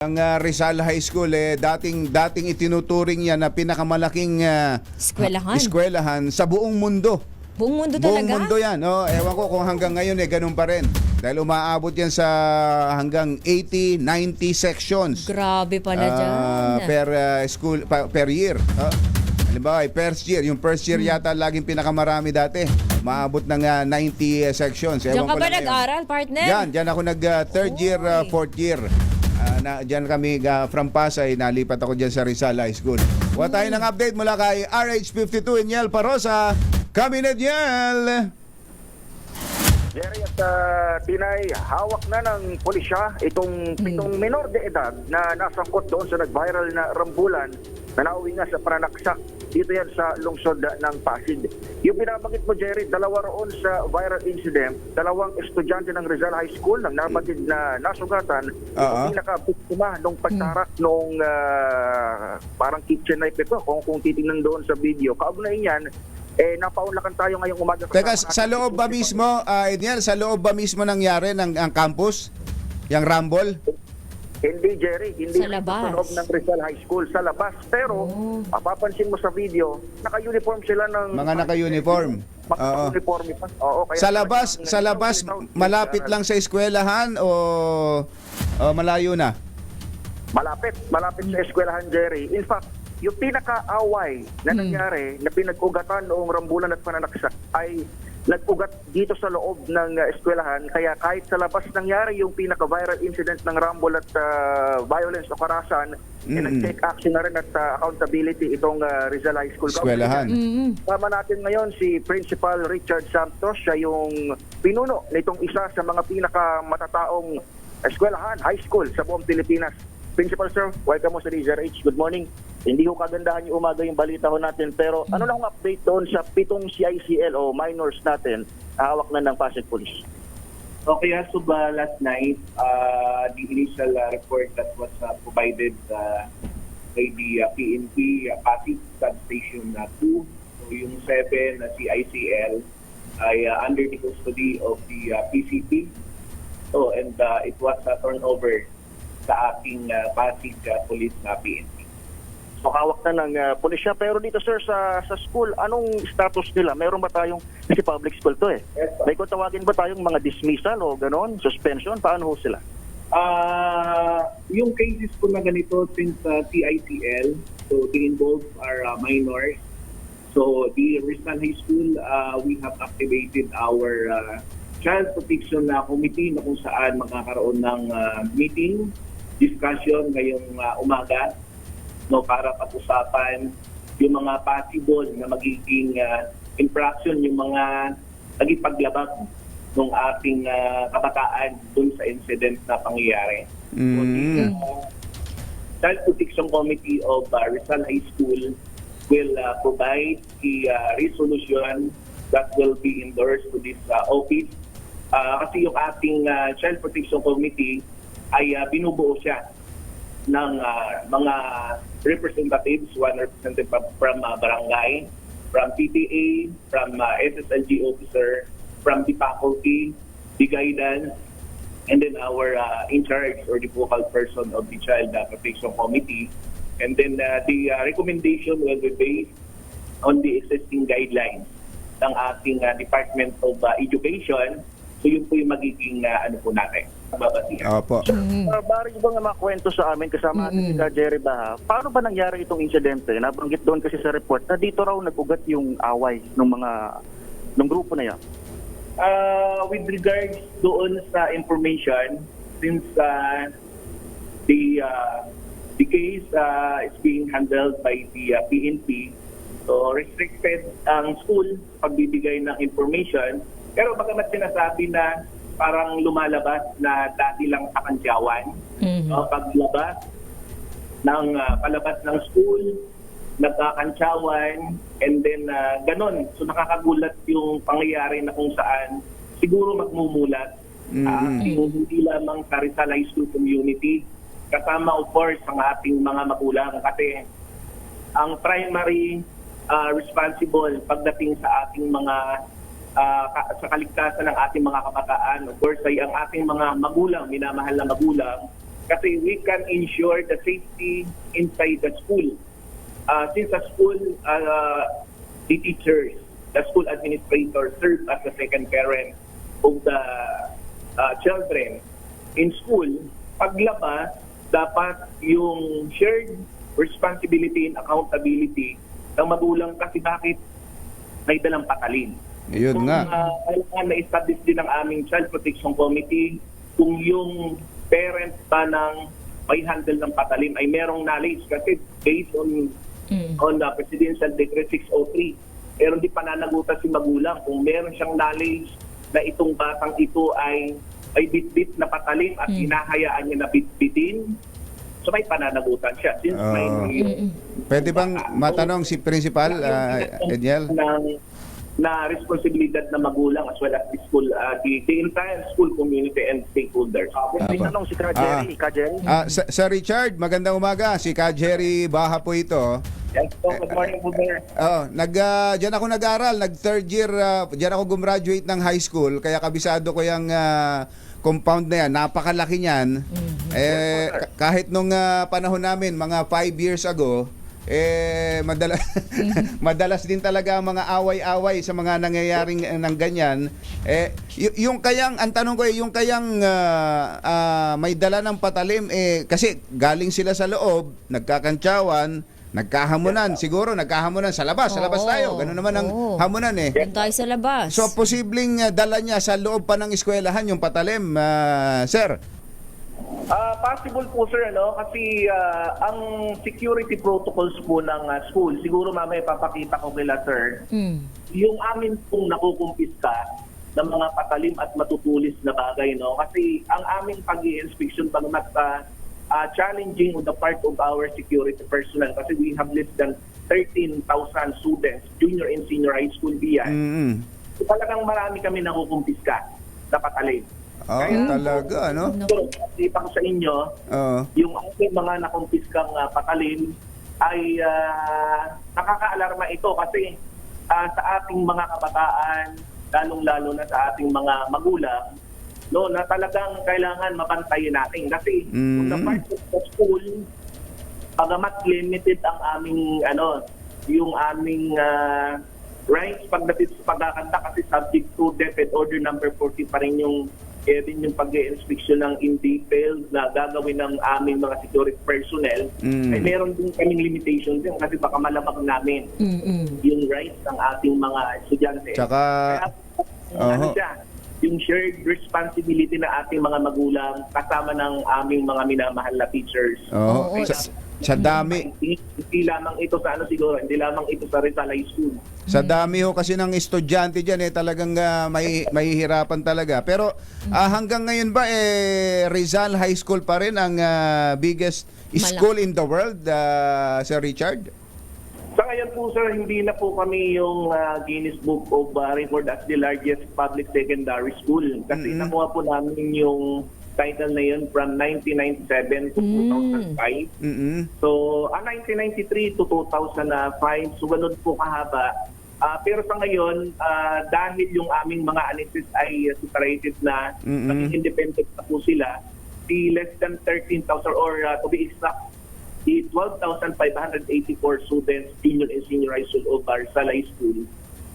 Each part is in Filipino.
Ang ah, Rizal High School eh dating dating itinuturing yan na pinakamalaking ah, Eskwelahan. eskwelahan sa buong mundo. Buong mundo Buong talaga? mundo yan. Oh, ewan ko kung hanggang ngayon eh ganun pa rin. Dahil umaabot yan sa hanggang 80, 90 sections. Grabe pala ah, dyan. per ah, school pa- per year. Oh. Halimbawa, eh, first year, yung first year Hmm. yata laging pinakamarami dati. Maabot ng ah, 90 sections. Diyan Ewan ka ko ba nag-aral, partner? Diyan, diyan ako nag uh, third year, uh, fourth year. Na, diyan kami uh, from Pasay, nalipat ako diyan sa Rizal High School. Wa tayo ng update mula kay RH52 Inyel Parosa. Kami na Inyel! Jerry at uh, Tinay, hawak na ng pulisya itong pitong minor de edad na nasangkot doon sa nag-viral na rambulan na nauwi nga sa pananaksak dito yan sa lungsod ng Pasig. Yung binabanggit mo, Jerry, dalawa roon sa viral incident, dalawang estudyante ng Rizal High School nang nabatid na nasugatan, Oo. yung pinaka-biktima nung pagtarak nung ah, parang kitchen knife ito, kung, kung titingnan doon sa video. Kaugnay niyan, eh, napaunlakan tayo ngayong umaga. Teka, sa loob ba mismo, uh, Inyel, sa loob ba mismo nangyari ng ang campus? Yung rumble? Hindi, Jerry. Hindi Sa labas. Sa loob ng Rizal High School. Sa labas. Pero, Oh. mapapansin mo sa video, naka-uniform sila ng... Mga naka-uniform. Oo. Naka-uniform pa. Oo, kaya Sa labas, sa labas malapit lang sa eskwelahan o o malayo na? Malapit. Malapit sa eskwelahan, Jerry. In fact, yung pinaka-away na nangyari, na pinag-ugatan noong rambulan at pananaksak ay nag-ugat dito sa loob ng uh, eskwelahan. Kaya kahit sa labas nangyari yung pinaka-viral incident ng rumble at uh, violence o karasan, eh, Mm-mm. nag-take action na rin at uh, accountability itong uh, Rizal High School. Eskwelahan. Kasama natin ngayon si Principal Richard Santos. Siya yung pinuno nitong isa sa mga pinakamatataong eskwelahan, high school sa buong Pilipinas. Principal sir, welcome mo sa DZRH. Good morning. Hindi ko kagandahan yung umaga yung balita ho natin pero ano lang ang update doon sa pitong CICL o minors natin na hawak na ng Pasig Police? Okay, as of uh, last night, uh, the initial uh, report that was uh, provided uh, by the uh, PNP uh, Pasig Substation uh, 2, so yung 7 na CICL ay uh, under the custody of the uh, PCP. So, and uh, it was uh, turned over sa ating uh, Pasig uh, Police na PNP. So hawak na ng uh, pulisya. Pero dito sir sa sa school, anong status nila? Meron ba tayong kasi public school to eh? Yes, sir. May kung tawagin ba tayong mga dismissal o ganon, suspension? Paano ho sila? Ah, yung cases po na ganito since uh, TICL, so they involve are uh, minors. So the Rizal High School, uh, we have activated our uh, child protection na committee na kung saan magkakaroon ng uh, meeting, discussion ngayong uh, umaga no para pag-usapan yung mga possible na magiging uh, infraction yung mga naging paglabag ng ating uh, kabataan dun sa incident na pangyayari. So, the, Mm. uh, Child Protection Committee of uh, Rizal High School will uh, provide a uh, resolution that will be endorsed to this uh, office. Uh, kasi yung ating uh, Child Protection Committee ay uh, binubuo siya ng uh, mga representatives, one representative from, uh, barangay, from PTA, from uh, SSLG officer, from the faculty, the guidance, and then our uh, in charge or the focal person of the Child Protection Committee. And then uh, the uh, recommendation will be based on the existing guidelines ng ating uh, Department of uh, Education. So yun po yung magiging uh, ano po natin, babasihan. Opo. Uh, bari ba nga makwento sa amin kasama natin si Jerry Baha, paano ba nangyari itong insidente? Nabanggit doon kasi sa report na dito raw nag-ugat yung away ng mga ng grupo na yan. Uh, with regards doon sa information, since uh, the uh, the case uh, is being handled by the uh, PNP, so restricted ang school pagbibigay ng information. Pero bagamat sinasabi na parang lumalabas na dati lang sa kantyawan, Mhm. uh, paglabas ng uh, palabas ng school, nagkakantsawan, and then uh, ganon. So nakakagulat yung pangyayari na kung saan siguro magmumulat Mhm. sa ating hindi lamang sa Rizal High School community, kasama of course ang ating mga magulang kasi ang primary uh, responsible pagdating sa ating mga uh, sa kaligtasan ng ating mga kabataan, of course ay ang ating mga magulang, minamahal na magulang, kasi we can ensure the safety inside the school. Uh, since the school, uh, the teachers, the school administrator serve as the second parent of the uh, children in school, paglabas, dapat yung shared responsibility and accountability ng magulang kasi bakit may dalang patalin. Yun nga. Uh, kailangan na-establish din ng aming Child Protection Committee kung yung parent ba ng may handle ng patalim ay merong knowledge kasi based on Mm. on the Presidential Decree 603 pero hindi pananagutan si magulang kung meron siyang knowledge na itong batang ito ay ay bitbit na patalim at Mm. hinahayaan niya na bitbitin so may pananagutan siya since may Oo. Mm-mm. Pwede bang matanong si Principal, uh, Ediel? ng na responsibilidad ng magulang as well as the school, uh, the, the entire school community and stakeholders. May Apa. tanong si Ka Jerry. Ka Jerry? Ah, Sir Sir Richard, magandang umaga. Si Ka Jerry Baha po ito. Yes, po, good morning po, sir. Oh, nag ah, diyan ako nag-aral, nag third year uh, diyan ako gumraduate ng high school kaya kabisado ko yung ah, compound na yan. Napakalaki niyan. Eh ka- kahit nung ah, panahon namin mga five years ago, eh madalas madalas din talaga ang mga away-away sa mga nangyayaring eh, ng ganyan. Eh y- yung kayang ang tanong ko eh, yung kayang ah, ah, may dala ng patalim eh kasi galing sila sa loob, nagkakantsawan, nagkahamunan, siguro nagkahamunan sa labas, sa labas Oo. tayo. Ganun naman ang Oo. hamunan eh. Doon tayo sa labas. So posibleng uh, dala niya sa loob pa ng eskwelahan yung patalim, uh, sir. Ah, possible po, sir, ano? Kasi ah, ang security protocols po ng ah, school, siguro mamaya papakita ko kila, sir, Mm. yung amin pong nakukumpiska ng mga patalim at matutulis na bagay, no? Kasi ang aming pag inspection pag ah, ah, challenging on the part of our security personnel kasi we have less than 13,000 students, junior and senior high school diyan. Mm. So, talagang marami kami nakukumpiska na patalim. Oh, talaga, no? So, ipang sa inyo, Oo. yung ating mga nakumpiskang uh, patalim ay ah, nakakaalarma ito kasi ah, sa ating mga kabataan, lalong-lalo na sa ating mga magulang, no, na talagang kailangan mapantayin natin. Kasi Mm. on the part of the school, pagamat limited ang aming, ano, yung aming ah, rights pagdating sa pagkakanta kasi subject to DepEd Order number 40 pa rin yung eh, din yung pag-inspection ng in detail na gagawin ng aming mga security personnel, Mm. ay meron din kaming limitation din kasi baka malamang namin Mm-mm. yung rights ng ating mga estudyante. Tsaka, Kaya, ano Oho. siya, yung shared responsibility ng ating mga magulang kasama ng aming mga minamahal na teachers. oh, Oo. sa, sa dami, Hindi, hindi lamang ito sa ano siguro, hindi lamang ito sa Rizal High School. sa dami ho kasi ng estudyante diyan eh talagang uh, may mahihirapan talaga. Pero ah, hanggang ngayon ba eh Rizal High School pa rin ang ah, biggest school in the world, ah, Sir Richard? Sa ngayon po sir, hindi na po kami yung ah, Guinness Book of ah, Record as the largest public secondary school. Kasi Mm-mm. nakuha po namin yung title na yun from 1997 to Mm. 2005. Mm. So, ah, 1993 to 2005, so ganun po kahaba. Ah, pero sa ngayon, ah, dahil yung aming mga annexes ay separated na, Mm-mm. naging independent na po sila, the less than 13,000 or ah, to be exact, the 12,584 students, senior and senior high school of Barzal High School,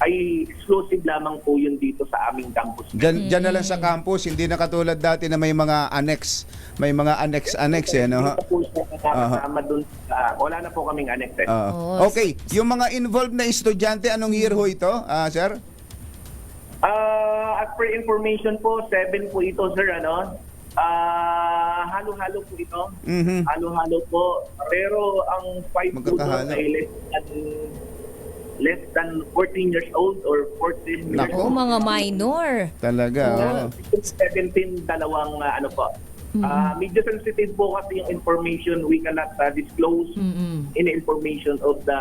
ay exclusive lamang po yun dito sa aming campus. Diyan, diyan na lang sa campus, hindi na katulad dati na may mga annex, may mga annex-annex eh, no? Hindi na po siya nakakasama dun sa, wala na po kaming annexes. Oo. Oo. okay, yung mga involved na estudyante, anong year ho ito, ah, sir? Ah, as per information po, seven po ito, sir, ano? Ah, halo-halo po ito. Mhm. Halo-halo po. Pero ang five po doon Magkakahalo. ay less than, less than 14 years old or 14 years Nako. Oo, mga minor. Talaga, oo. 17 dalawang ah, ano po. Ah, medyo sensitive po kasi yung information we cannot ah, disclose Mm-mm. any information of the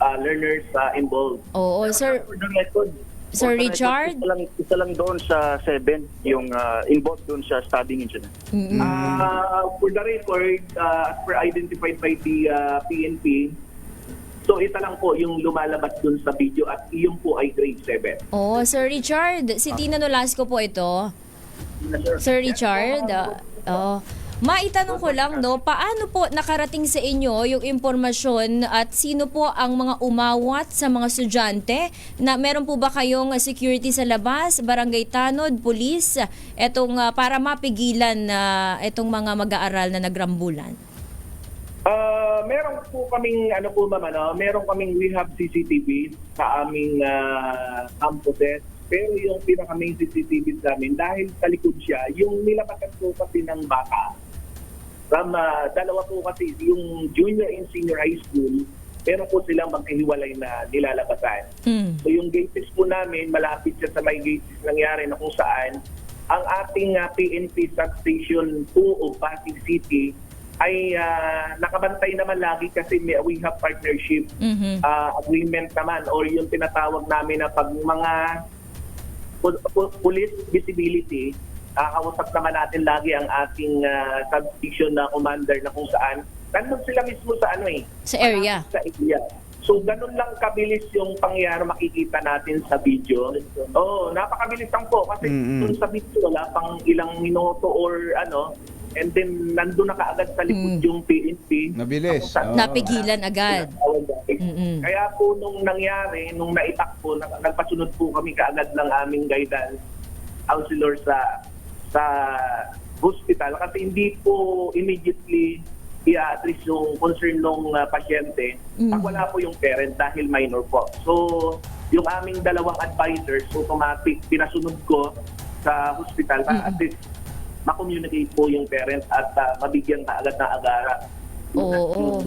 ah, learners ah, involved. Oo, sir. For the record, Sir For the record, Richard? Isa lang, isa lang doon sa 7, yung ah, involved doon sa studying incident. Mm-mm. Uh, for the record, uh, as per identified by the uh, PNP, so isa lang po yung lumalabas dun sa video at iyon po ay grade 7. Oo, Sir Richard. Si Tina Nolasco po ito. Sir Richard. ah, Oo. Maitanong ko lang, no, paano po nakarating sa inyo yung impormasyon at sino po ang mga umawat sa mga estudyante? Na meron po ba kayong uh, security sa labas, barangay tanod, pulis, etong uh, para mapigilan na etong mga mag-aaral na nagrambulan? Ah, meron po kaming ano po ma'am ano, meron kaming we have CCTV sa aming ah, campuses. Pero yung pinaka main CCTV namin dahil sa likod siya, yung nilabatan po kasi ng bata. From ah, dalawa po kasi yung junior and senior high school, meron po silang magkahiwalay na nilalabasan. Mm. So yung gates po namin, malapit siya sa may gates nangyari na kung saan ang ating uh, PNP substation 2 of Pasig City ay ah, nakabantay naman lagi kasi may, we have partnership Mhm. ah, agreement naman or yung tinatawag namin na pag mga police visibility, uh, kausap naman natin lagi ang ating ah, substation na commander na kung saan nandun sila mismo sa ano eh, Sa area. sa area. So, ganun lang kabilis yung pangyayari makikita natin sa video. Oo, oh, napakabilis lang po. Kasi Mm-mm. dun sa video, wala pang ilang minuto or ano, and then nandun na kaagad sa likod Mm. yung PNP. Mabilis. Kung saan- Oo. Napigilan agad. Mm-mm. Kaya po nung nangyari, nung naitakbo, nag- nagpasunod po kami kaagad ng aming guidance counselor sa sa hospital kasi hindi po immediately i-address yung concern ng pasyente pag Mhm. wala po yung parent dahil minor po. So, yung aming dalawang advisors, automatic, pinasunod ko sa hospital para Mhm. at least ma-communicate po yung parent at ah, mabigyan ka agad ng agara. Oo.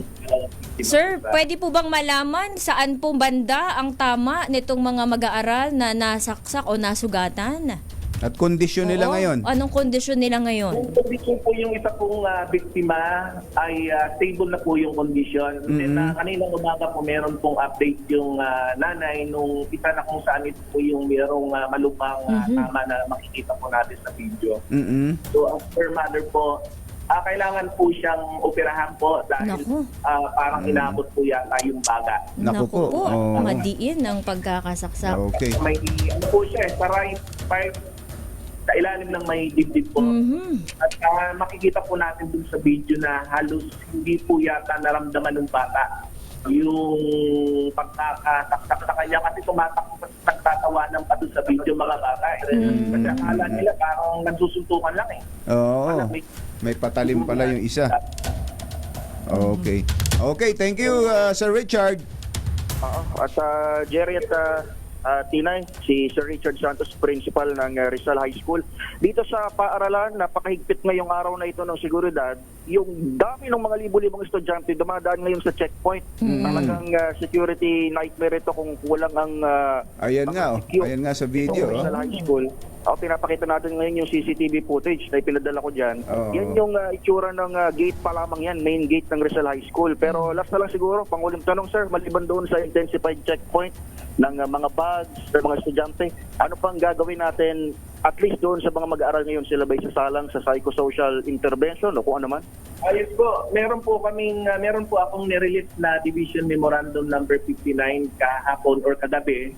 Sir, pwede po bang malaman saan po banda ang tama nitong mga mag-aaral na nasaksak o nasugatan? At kondisyon nila Oo. ngayon. Anong kondisyon nila ngayon? condition po yung isa pong ah, biktima ay ah, stable na po yung condition. Then Mhm. uh, kaninang umaga po meron pong update yung ah, nanay nung isa na kung saan ito po yung merong uh, malupang ah, Mhm. tama na makikita po natin sa video. Mm-mm. So as per mother po, ah, kailangan po siyang operahan po dahil Naku. ah, parang inabot po yata yung baga. Naku po. Oo. madiin ang pagkakasaksak. Okay. May ano po siya, eh, sa right part, sa ilalim ng may dibdib po. Mhm. At ah, makikita po natin dun sa video na halos hindi po yata naramdaman ng bata yung pagkakasaksak sa kanya kasi tumatakbo pa nagtatawanan pa dun sa video mga bata. Eh. Kasi akala nila parang nagsusuntukan lang eh. Oo. Wala, may- May patalim pala yung isa. Okay. Okay, thank you, uh, Sir Richard. Oo. At uh, Jerry at uh, uh, Tinay, si Sir Richard Santos, principal ng uh, Rizal High School. Dito sa paaralan, napakahigpit ngayong araw na ito ng seguridad. Yung dami ng mga libo-libong estudyante dumadaan ngayon sa checkpoint. Talagang uh, security nightmare ito kung walang ang uh, Ayan nga, oh. secure Ayan nga sa video. itong Oh. Rizal High School. Ako, pinapakita natin ngayon yung CCTV footage na ipinadala ko dyan. Oo. Yan yung uh, itsura ng uh, gate pa lamang yan, main gate ng Rizal High School. Pero last na lang siguro, pangulim tanong sir, maliban doon sa intensified checkpoint ng uh, mga bags ng mga estudyante, ano pang gagawin natin at least doon sa mga mag-aaral ngayon sila ba sasalang sa psychosocial intervention o kung ano man? Ayos po, meron po kaming, ah, meron po akong nirelease na Division Memorandum number 59 kahapon or kagabi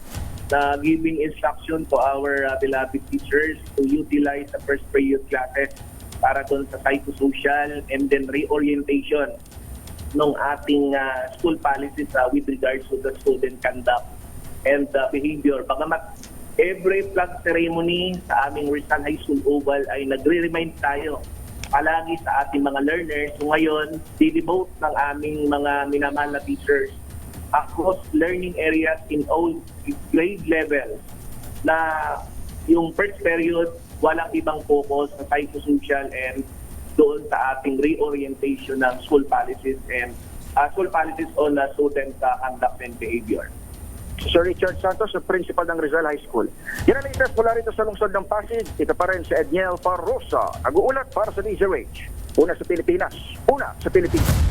na giving instruction to our uh, beloved teachers to utilize the first period classes para doon sa psychosocial and then reorientation ng ating ah, school policies ah, with regards to the student conduct and uh, behavior. Bagamat every flag ceremony sa aming Rizal High School Oval ay nagre-remind tayo palagi sa ating mga learners. So ngayon, didevote ng aming mga minamahal na teachers across learning areas in all grade levels na yung first period, walang ibang focus sa psychosocial and doon sa ating reorientation ng school policies and uh, school policies on uh, student uh, conduct and behavior. Sir Richard Santos, ang principal ng Rizal High School. Yan ang latest mula rito sa lungsod ng Pasig. Ito pa rin si Edniel Parrosa. Nag-uulat para sa DZRH. Una sa Pilipinas. Una sa Pilipinas.